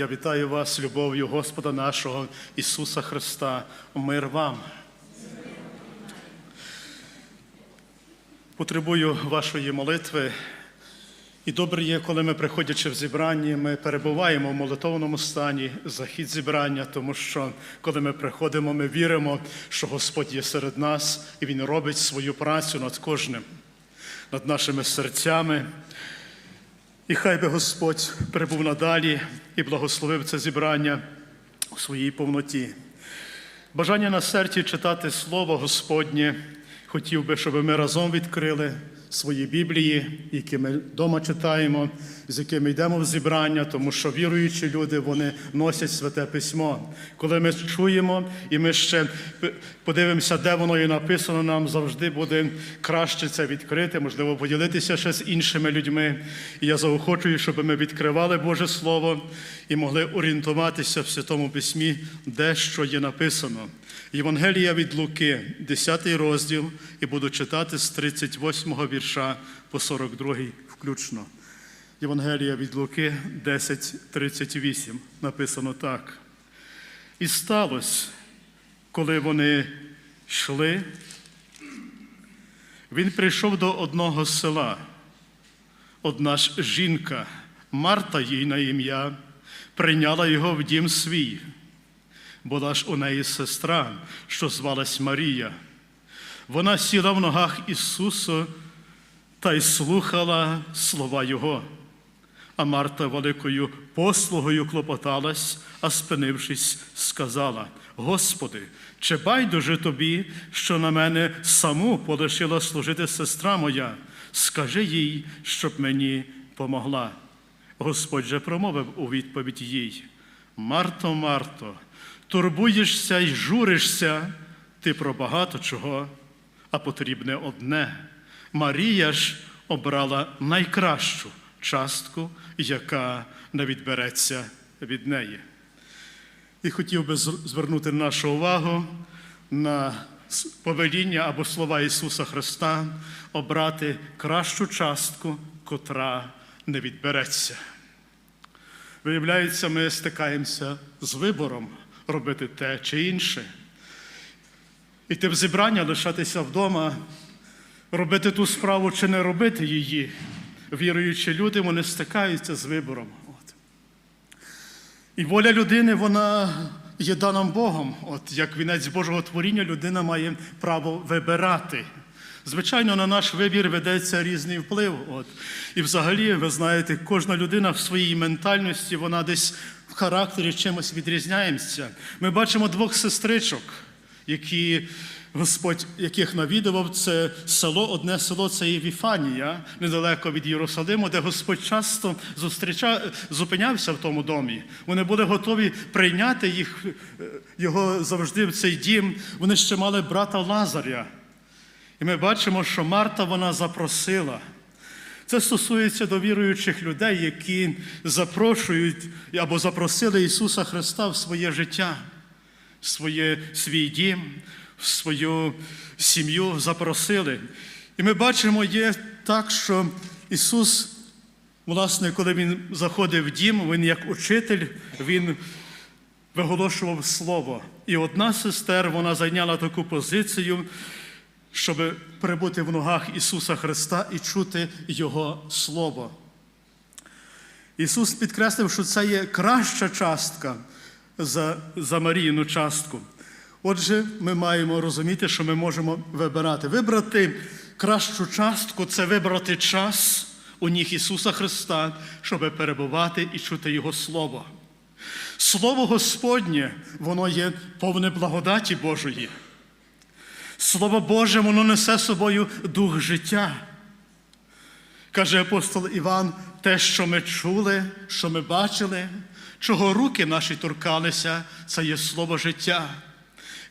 Я вітаю вас любов'ю Господа нашого Ісуса Христа. Мир вам. Потребую вашої молитви. І добре є, коли ми, приходячи в зібрання, ми перебуваємо в молитовному стані захід зібрання, тому що коли ми приходимо, ми віримо, що Господь є серед нас і Він робить свою працю над кожним, над нашими серцями. І хай би Господь прибув надалі і благословив це зібрання у своїй повноті. Бажання на серці читати Слово Господнє. Хотів би, щоб ми разом відкрили свої Біблії, які ми вдома читаємо, з якими йдемо в зібрання, тому що віруючі люди вони носять святе письмо. Коли ми чуємо і ми ще подивимося, де воно є написано, нам завжди буде краще це відкрити, можливо, поділитися ще з іншими людьми. І я заохочую, щоб ми відкривали Боже Слово і могли орієнтуватися в Святому Письмі, де що є написано. Євангелія від Луки, 10 розділ, і буду читати з 38 вірша по 42 включно. Євангелія від Луки 10.38 написано так. І сталося, коли вони йшли, він прийшов до одного села. Одна ж жінка, Марта їй на ім'я, прийняла його в дім свій. Була ж у неї сестра, що звалась Марія. Вона сіла в ногах Ісуса та й слухала слова Його. А Марта великою послугою клопоталась, а спинившись, сказала: Господи, чи байдуже тобі, що на мене саму полишила служити сестра моя? Скажи їй, щоб мені помогла. Господь же промовив у відповідь їй: Марто, Марто, турбуєшся й журишся ти про багато чого, а потрібне одне. Марія ж обрала найкращу частку, яка не відбереться від неї. І хотів би звернути нашу увагу на повеління або слова Ісуса Христа обрати кращу частку, котра не відбереться. Виявляється, ми стикаємося з вибором робити те чи інше. Іти в зібрання, лишатися вдома, робити ту справу чи не робити її. Віруючі люди, вони стикаються з вибором. От. І воля людини, вона є дана Богом. От як вінець Божого творіння, людина має право вибирати. Звичайно, на наш вибір ведеться різний вплив. От. І взагалі, ви знаєте, кожна людина в своїй ментальності, вона десь в характері чимось відрізняється. Ми бачимо двох сестричок, які Господь, яких навідував, це село, одне село це є Віфанія, недалеко від Єрусалиму, де Господь часто зустрічав, зупинявся в тому домі. Вони були готові прийняти їх, його завжди в цей дім. Вони ще мали брата Лазаря. І ми бачимо, що Марта вона запросила. Це стосується довіруючих людей, які запрошують або запросили Ісуса Христа в своє життя, в своє, свій дім, в свою сім'ю запросили. І ми бачимо, є так, що Ісус, власне, коли Він заходив в дім, Він як учитель, Він виголошував Слово. І одна сестер, вона зайняла таку позицію щоб перебути в ногах Ісуса Христа і чути Його Слово. Ісус підкреслив, що це є краща частка за, за Маріїну частку. Отже, ми маємо розуміти, що ми можемо вибирати. Вибрати кращу частку це вибрати час у ніг Ісуса Христа, щоб перебувати і чути Його Слово. Слово Господнє, воно є повне благодаті Божої. Слово Боже, воно несе собою дух життя. Каже апостол Іван, те, що ми чули, що ми бачили, чого руки наші торкалися, це є слово життя.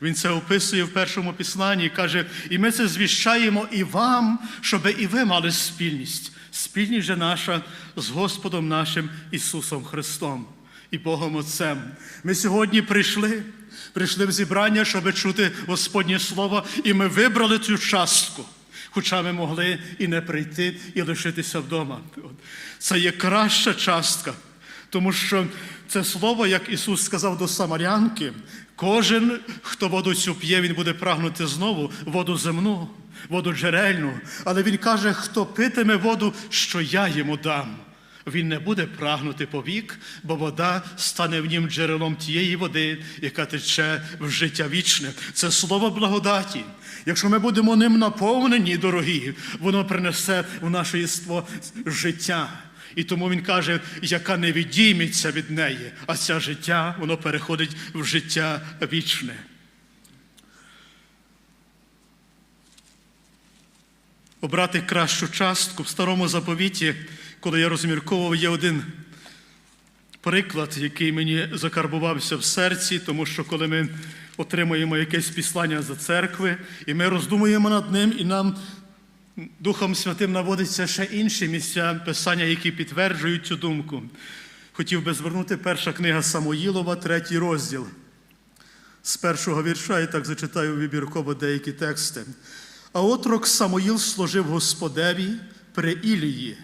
Він це описує в першому післанні і каже, і ми це звіщаємо і вам, щоб і ви мали спільність. Спільність же наша з Господом нашим Ісусом Христом і Богом Отцем. Ми сьогодні прийшли, прийшли в зібрання, щоб чути Господнє Слово, і ми вибрали цю частку. Хоча ми могли і не прийти, і лишитися вдома. Це є краща частка. Тому що це слово, як Ісус сказав до Самарянки, кожен, хто воду цю п'є, він буде прагнути знову воду земну, воду джерельну. Але Він каже, хто питиме воду, що я йому дам. Він не буде прагнути повік, бо вода стане в нім джерелом тієї води, яка тече в життя вічне. Це слово благодаті. Якщо ми будемо ним наповнені, дорогі, воно принесе в наше єство життя. І тому він каже, яка не відійметься від неї, а це життя, воно переходить в життя вічне. Обрати кращу частку в старому заповіті, коли я розмірковував, є один приклад, який мені закарбувався в серці, тому що коли ми отримуємо якесь післання за церкви, і ми роздумуємо над ним, і нам Духом Святим наводиться ще інші місця писання, які підтверджують цю думку. Хотів би звернути перша книга Самоїлова, третій розділ. З першого вірша, і так зачитаю вибірково деякі тексти. А отрок Самоїл служив Господеві при Ілії,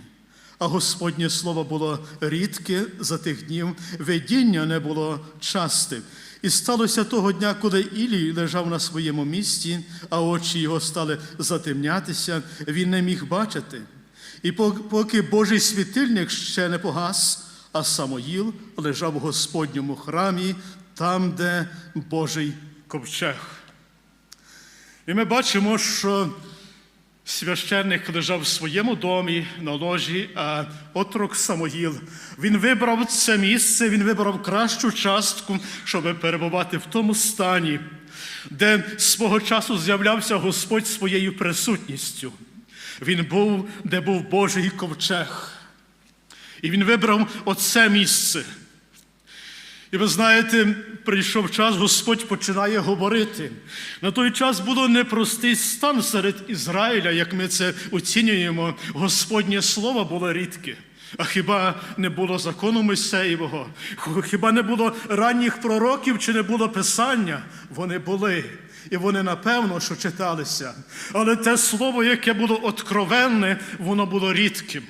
а Господнє слово було рідке за тих днів, видіння не було часте. І сталося того дня, коли Ілій лежав на своєму місці, а очі його стали затемнятися, він не міг бачити. І поки Божий світильник ще не погас, а Самоїл лежав у Господньому храмі, там, де Божий ковчег. І ми бачимо, що священник лежав в своєму домі на ложі, а отрок Самоїл. Він вибрав це місце, він вибрав кращу частку, щоб перебувати в тому стані, де свого часу з'являвся Господь своєю присутністю. Він був, де був Божий ковчег. І він вибрав оце місце. І ви знаєте, прийшов час, Господь починає говорити. На той час було непростий стан серед Ізраїля, як ми це оцінюємо. Господнє слово було рідке. А хіба не було закону Мойсеєвого? Хіба не було ранніх пророків чи не було писання? Вони були. І вони напевно, що читалися. Але те слово, яке було откровенне, воно було рідким.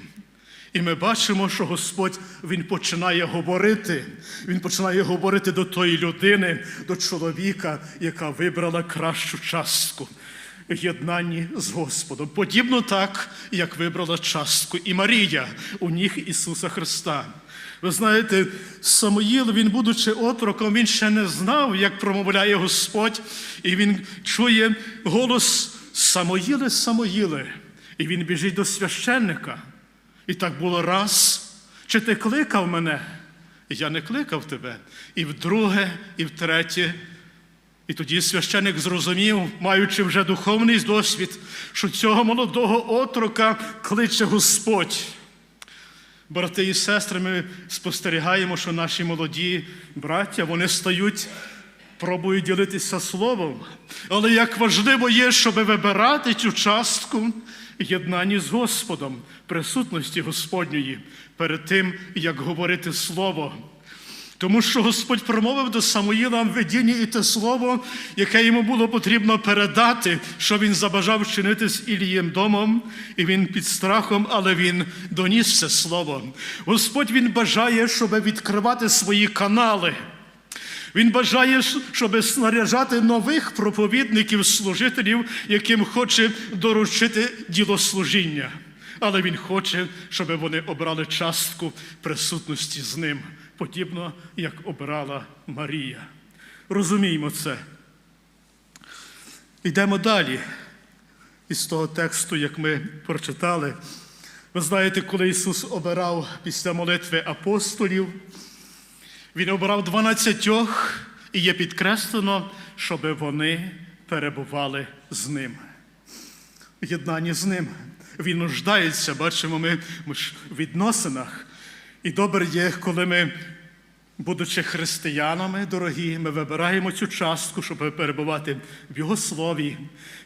І ми бачимо, що Господь Він починає говорити. Він починає говорити до тої людини, до чоловіка, яка вибрала кращу частку єднанні з Господом. Подібно так, як вибрала частку і Марія у ніг Ісуса Христа. Ви знаєте, Самоїл, він, будучи отроком, він ще не знав, як промовляє Господь, і він чує голос Самоїле, Самоїле. І він біжить до священника. І так було раз. Чи ти кликав мене? Я не кликав тебе. І вдруге, і втретє. І тоді священик зрозумів, маючи вже духовний досвід, що цього молодого отрока кличе Господь. Брати і сестри, ми спостерігаємо, що наші молоді браття вони стають, пробують ділитися словом. Але як важливо є, щоб вибирати цю частку єднанні з Господом, присутності Господньої перед тим, як говорити Слово. Тому що Господь промовив до Самуїла в видінні і те слово, яке йому було потрібно передати, що він забажав вчинити з Ілієм домом, і він під страхом, але він доніс це слово. Господь Він бажає, щоб відкривати свої канали. Він бажає, щоб снаряжати нових проповідників, служителів, яким хоче доручити ділослужіння. Але він хоче, щоб вони обрали частку присутності з ним, подібно як обрала Марія. Розуміємо це. Йдемо далі. Із того тексту, як ми прочитали. Ви знаєте, коли Ісус обирав після молитви апостолів. Він обрав дванадцятьох і є підкреслено, щоб вони перебували з ним. В єднанні з ним. Він нуждається, бачимо, ми, в відносинах. І добре є, коли ми, будучи християнами, дорогі, ми вибираємо цю частку, щоб перебувати в Його слові,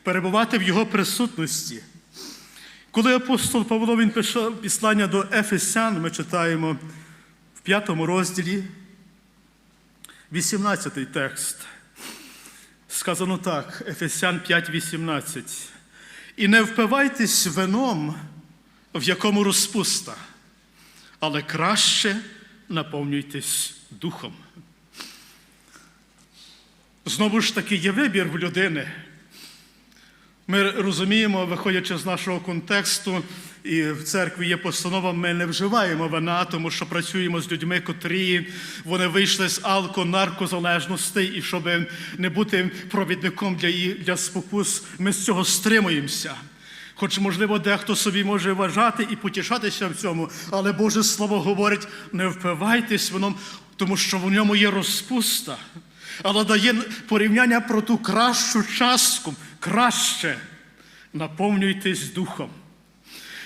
перебувати в Його присутності. Коли апостол Павло він писав післання до Ефесян, ми читаємо в п'ятому розділі. 18 текст. Сказано так, Ефесян 5:18. І не впивайтесь вином, в якому розпуста, але краще наповнюйтесь духом. Знову ж таки, є вибір в людини. Ми розуміємо, виходячи з нашого контексту, і в церкві є постанова, ми не вживаємо вина, тому що працюємо з людьми, котрі вони вийшли з алко-наркозалежностей, і щоб не бути провідником для, для спокус, ми з цього стримуємося. Хоч, можливо, дехто собі може вважати і потішатися в цьому, але Боже Слово говорить: не впивайтесь вином, тому що в ньому є розпуста, але дає порівняння про ту кращу частку, краще наповнюйтесь духом.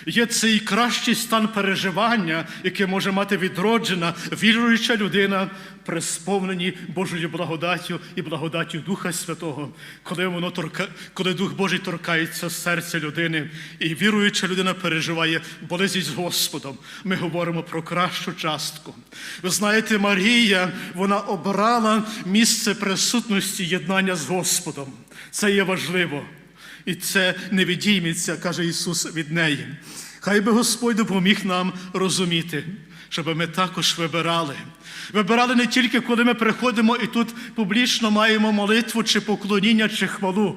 Є цей кращий стан переживання, яке може мати відроджена, віруюча людина при сповненні Божою благодаттю і благодаттю Духа Святого, коли воно торка... коли Дух Божий торкається серця людини, і віруюча людина переживає близість з Господом. Ми говоримо про кращу частку. Ви знаєте, Марія, вона обрала місце присутності єднання з Господом. Це є важливо. І це не відійметься, каже Ісус від неї. Хай би Господь допоміг нам розуміти, щоб ми також вибирали. Вибирали не тільки коли ми приходимо і тут публічно маємо молитву, чи поклоніння, чи хвалу.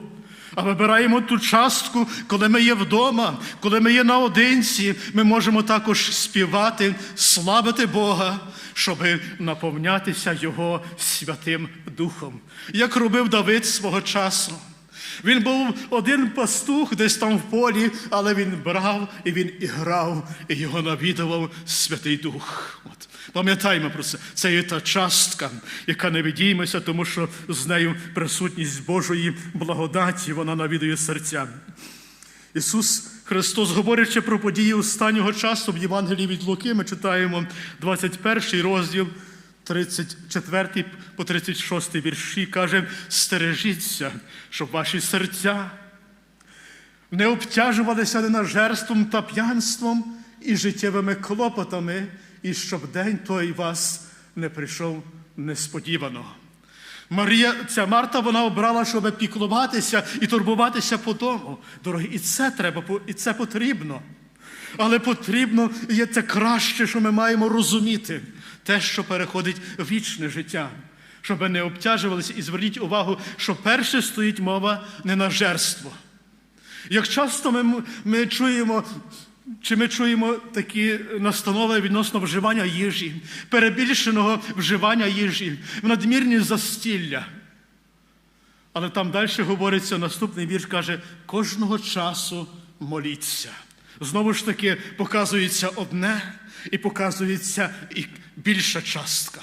А вибираємо ту частку, коли ми є вдома, коли ми є наодинці, ми можемо також співати, славити Бога, щоб наповнятися Його Святим Духом, як робив Давид свого часу. Він був один пастух десь там в полі, але він брав і він і грав, і його навідував Святий Дух. От. Пам'ятаємо про це. Це є та частка, яка не відійметься, тому що з нею присутність Божої благодаті, вона навідує серця. Ісус Христос, говорячи про події останнього часу в Євангелії від Луки, ми читаємо 21 розділ, 34 по 36 вірші, каже: стережіться, щоб ваші серця не обтяжувалися ненажерством та п'янством і життєвими клопотами, і щоб день той вас не прийшов несподівано. Марія, ця Марта, вона обрала, щоб піклуватися і турбуватися по дому. Дорогі, і це треба, і це потрібно. Але потрібно є це краще, що ми маємо розуміти, те, що переходить вічне життя, щоб не обтяжувалися. І зверніть увагу, що перше стоїть мова не на жерство. Як часто ми, ми чуємо, чи ми чуємо такі настанови відносно вживання їжі, перебільшеного вживання їжі, надмірні застілля. Але там далі говориться, наступний вірш каже, кожного часу моліться. Знову ж таки, показується одне і показується і більша частка.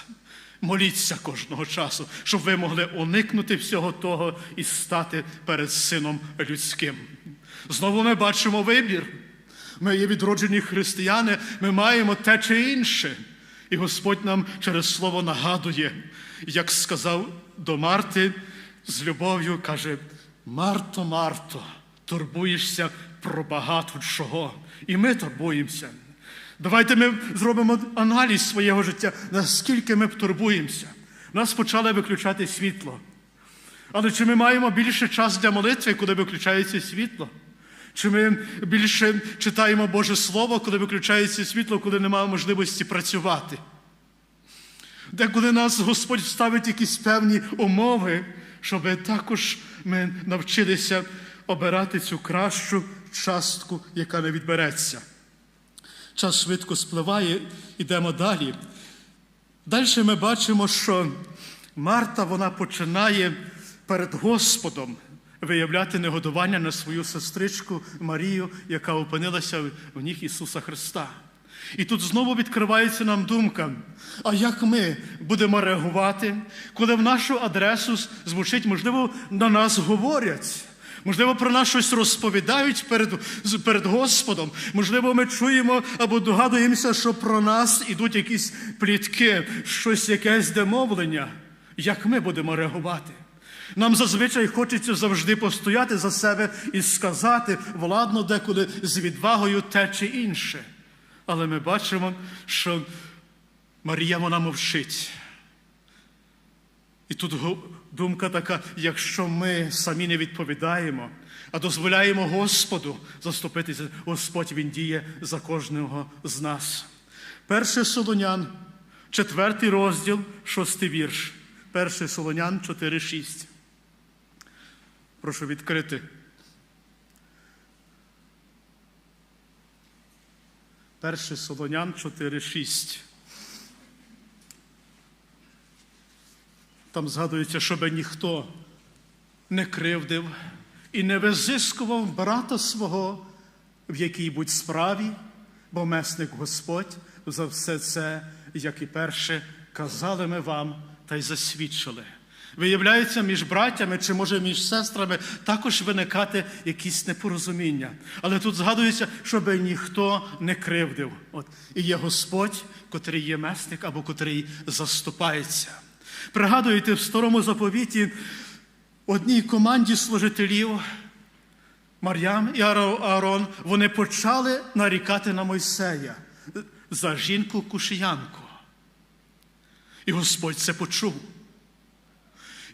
Моліться кожного часу, щоб ви могли уникнути всього того і стати перед Сином людським. Знову ми бачимо вибір. Ми є відроджені християни, ми маємо те чи інше. І Господь нам через слово нагадує, як сказав до Марти з любов'ю, каже: Марто, Марто, турбуєшся про багато чого. І ми турбуємося. Давайте ми зробимо аналіз свого життя, наскільки ми турбуємося. Нас почали виключати світло. Але чи ми маємо більше часу для молитви, коли виключається світло? Чи ми більше читаємо Боже Слово, коли виключається світло, коли немає можливості працювати? Деколи нас Господь ставить якісь певні умови, щоб також ми навчилися обирати цю кращу частку, яка не відбереться. Час швидко спливає, йдемо далі. Далі ми бачимо, що Марта вона починає перед Господом виявляти негодування на свою сестричку Марію, яка опинилася в ніг Ісуса Христа. І тут знову відкривається нам думка: а як ми будемо реагувати, коли в нашу адресу звучить, можливо, на нас говорять? Можливо, про нас щось розповідають перед, перед Господом. Можливо, ми чуємо або догадуємося, що про нас ідуть якісь плітки, щось якесь демовлення. Як ми будемо реагувати? Нам зазвичай хочеться завжди постояти за себе і сказати владно деколи з відвагою те чи інше. Але ми бачимо, що Марія вона мовчить. І тут думка така: якщо ми самі не відповідаємо, а дозволяємо Господу заступитися, Господь Він діє за кожного з нас. Перше Солонян, четвертий розділ, шостий вірш. Перший Солонян 4,6. Прошу відкрити. Перший Солонян 4,6. Там згадується, щоб ніхто не кривдив і не визискував брата свого в якій будь справі, бо месник Господь за все це, як і перше, казали ми вам та й засвідчили. Виявляється, між братями чи, може, між сестрами також виникати якісь непорозуміння. Але тут згадується, щоб ніхто не кривдив. От. І є Господь, котрий є месник або котрий заступається. Пригадуєте, в старому заповіті одній команді служителів Мар'ям і Аарон, вони почали нарікати на Мойсея за жінку кушіянку. І Господь це почув.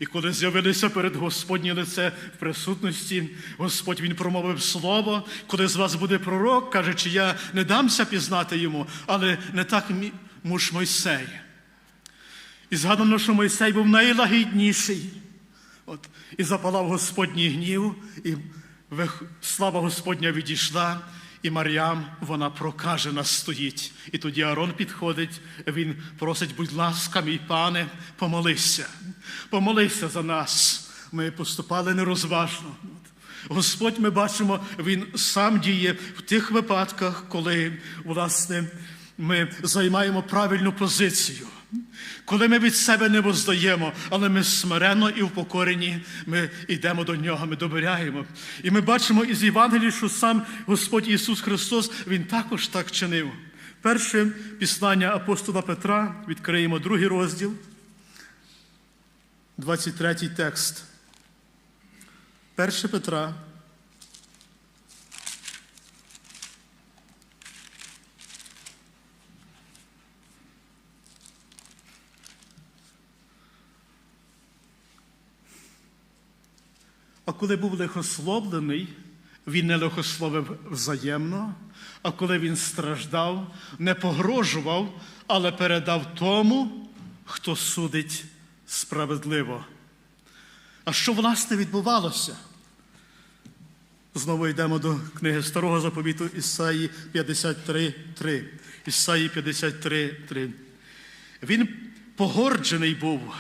І коли з'явилися перед Господнє лице в присутності, Господь Він промовив слово, коли з вас буде пророк, кажучи, я не дамся пізнати йому, але не так муж Мойсей. І згадано, що Мойсей був найлагідніший. От, І запалав Господній гнів, і слава Господня відійшла, і Мар'ям, вона прокажена стоїть. І тоді Арон підходить, він просить, будь ласка, мій пане, помолися, помолися за нас. Ми поступали нерозважно. Господь, ми бачимо, Він сам діє в тих випадках, коли, власне, ми займаємо правильну позицію. Коли ми від себе не воздаємо, але ми смиренно і впокорені, ми йдемо до нього, ми довіряємо. І ми бачимо із Євангелії, що сам Господь Ісус Христос, Він також так чинив. Перше післання апостола Петра, відкриємо другий розділ, 23 текст. Перше Петра. А коли був лихословлений, він не лихословив взаємно, а коли він страждав, не погрожував, але передав тому, хто судить справедливо. А що власне відбувалося? Знову йдемо до книги Старого заповіту Ісаї 53.3. Ісаї 53.3. Він погорджений був,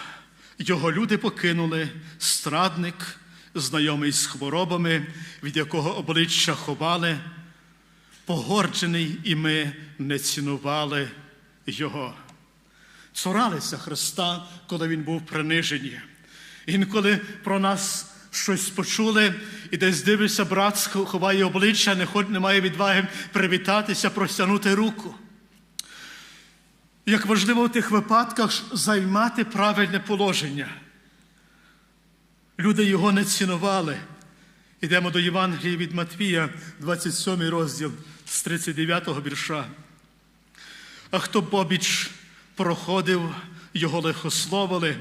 його люди покинули, страдник знайомий з хворобами, від якого обличчя ховали, погорджений, і ми не цінували Його. Цуралися Христа, коли Він був принижений. Інколи про нас щось почули, і десь дивишся, брат ховає обличчя, не має відваги привітатися, простягнути руку. Як важливо в тих випадках займати правильне положення. Люди його не цінували. Йдемо до Євангелії від Матвія, 27 розділ з 39 го вірша. А хто побіч проходив, його лихословили,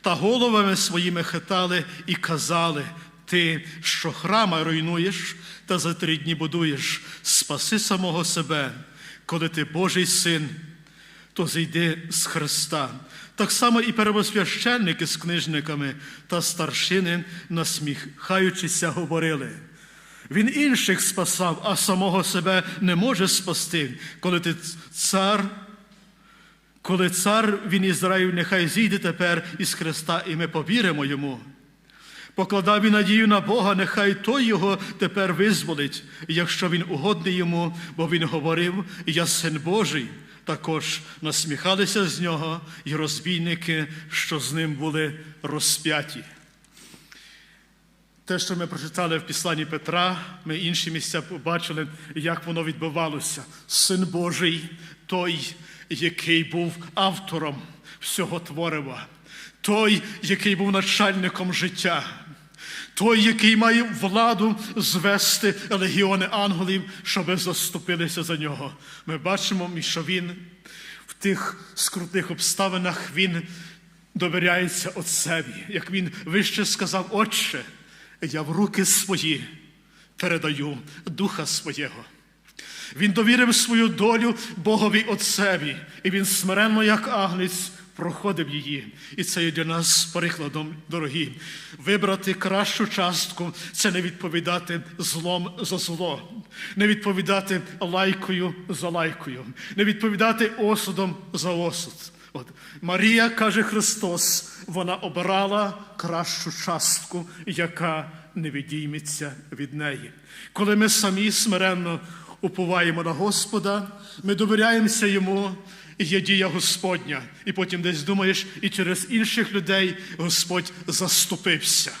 та головами своїми хитали і казали: Ти, що храма руйнуєш, та за три дні будуєш, спаси самого себе, коли ти Божий син, то зійди з Христа. Так само і первосвященники з книжниками та старшини, насміхаючися, говорили. Він інших спасав, а самого себе не може спасти, коли ти цар, коли цар він Ізраїль, нехай зійде тепер із Христа, і ми повіримо йому. Покладав він надію на Бога, нехай той його тепер визволить, якщо він угодний йому, бо він говорив: Я син Божий також насміхалися з нього і розбійники, що з ним були розп'яті. Те, що ми прочитали в Післанні Петра, ми інші місця побачили, як воно відбувалося. Син Божий, той, який був автором всього творива, той, який був начальником життя, той, який має владу звести легіони ангелів, щоб заступилися за нього. Ми бачимо, що він в тих скрутних обставинах він довіряється Отцеві. Як він вище сказав, Отче, я в руки свої передаю Духа Своєго. Він довірив свою долю Богові Отцеві, і він смиренно, як агнець, проходив її. І це є для нас прикладом, дорогі. Вибрати кращу частку це не відповідати злом за зло, не відповідати лайкою за лайкою, не відповідати осудом за осуд. От Марія каже Христос, вона обирала кращу частку, яка не відійметься від неї. Коли ми самі смиренно уповаємо на Господа, ми довіряємося Йому, є дія Господня. І потім десь думаєш, і через інших людей Господь заступився.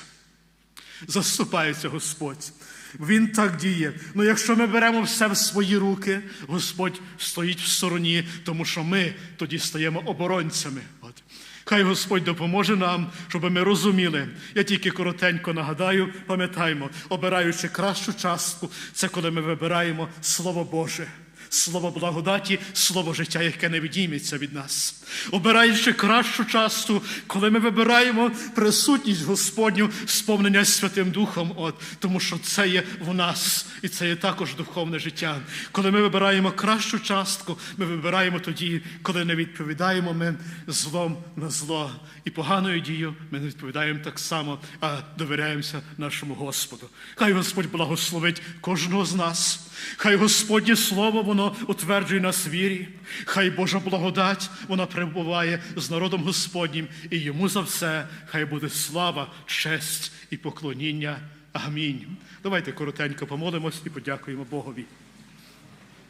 Заступається Господь. Він так діє. Ну якщо ми беремо все в свої руки, Господь стоїть в стороні, тому що ми тоді стаємо оборонцями. От. Хай Господь допоможе нам, щоб ми розуміли. Я тільки коротенько нагадаю, пам'ятаємо, обираючи кращу частку, це коли ми вибираємо Слово Боже. Слово благодаті, слово життя, яке не відійметься від нас. Обираючи кращу часту, коли ми вибираємо присутність Господню, сповнення Святим Духом, от, тому що це є в нас, і це є також духовне життя. Коли ми вибираємо кращу частку, ми вибираємо тоді, коли не відповідаємо ми злом на зло. І поганою дією ми не відповідаємо так само, а довіряємося нашому Господу. Хай Господь благословить кожного з нас. Хай Господнє Слово воно утверджує нас вірі. Хай Божа благодать вона перебуває з народом Господнім, і йому за все хай буде слава, честь і поклоніння. Амінь. Давайте коротенько помолимось і подякуємо Богові.